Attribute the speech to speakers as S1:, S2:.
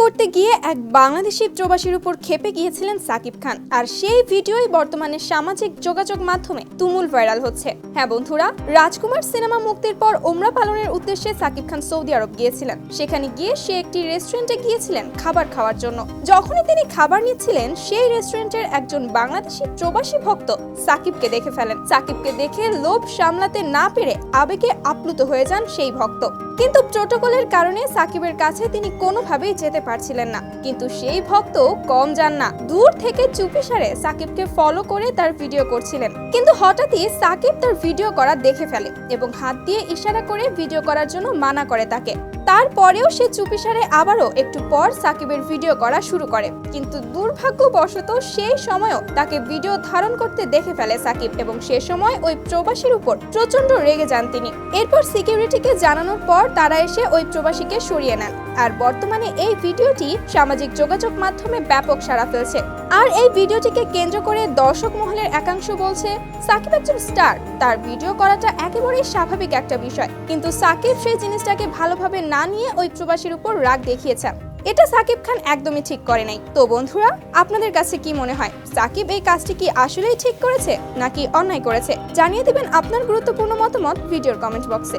S1: করতে গিয়ে এক বাংলাদেশি প্রবাসীর উপর খেপে গিয়েছিলেন সাকিব খান। আর সেই ভিডিওই বর্তমানে সামাজিক যোগাযোগ মাধ্যমে তুমুল ভাইরাল হচ্ছে। হ্যাঁ বন্ধুরা, রাজকুমার সিনেমা মুক্তির পর ওমরা পালনের উদ্দেশ্যে সাকিব খান সৌদি আরব গিয়েছিলেন। সেখানে গিয়ে সে একটি রেস্টুরেন্টে গিয়েছিলেন খাবার খাওয়ার জন্য। যখনই তিনি খাবার নিচ্ছিলেন, সেই রেস্টুরেন্টের একজন বাংলাদেশি প্রবাসী ভক্ত সাকিবকে দেখে ফেলেন। সাকিবকে দেখে লোভ সামলাতে না পেরে আবেগে আপ্লুত হয়ে যান সেই ভক্ত। কিন্তু প্রোটোকলের কারণে সাকিবের কাছে তিনি কোনোভাবেই যেতে পারছিলেন না। কিন্তু সেই ভক্ত কম যান না। দূর থেকে চুপিসারে সাকিবকে ফলো করে তার ভিডিও করছিলেন। কিন্তু হঠাৎই সাকিব তার ভিডিও করা দেখে ফেলে এবং হাত দিয়ে ইশারা করে ভিডিও করার জন্য মানা করে তাকে। তারপরেও সে চুপিসারে আবারও একটু পর সাকিবের ভিডিও করা শুরু করে। কিন্তু দুর্ভাগ্যবশত সেই সময়ও তাকে ভিডিও ধারণ করতে দেখে ফেলে সাকিব এবং সে সময় ওই প্রবাসীর উপর প্রচণ্ড রেগে যান তিনি। এরপর সিকিউরিটিকে জানানোর পর তারা এসে ওই প্রবাসীকে সরিয়ে নেন। আর বর্তমানে এই ভিডিওটি সামাজিক যোগাযোগ মাধ্যমে ব্যাপক সাড়া ফেলছে। আর এই ভিডিওটিকে কেন্দ্র করে দর্শক মহলের একাংশ বলছে, সাকিব একজন স্টার, তার ভিডিও করাটা একেবারেই স্বাভাবিক একটা বিষয়। কিন্তু সাকিব সেই জিনিসটাকে ভালোভাবে না নিয়ে ওই প্রবাসীর উপর রাগ দেখিয়েছেন এটা সাকিব খান একদমই ঠিক করে নাই। তো বন্ধুরা, আপনাদের কাছে কি মনে হয়, সাকিব এই কাজটি কি আসলেই ঠিক করেছে নাকি অন্যায় করেছে? জানিয়ে দিবেন আপনার গুরুত্বপূর্ণ মতামত ভিডিওর কমেন্ট বক্সে।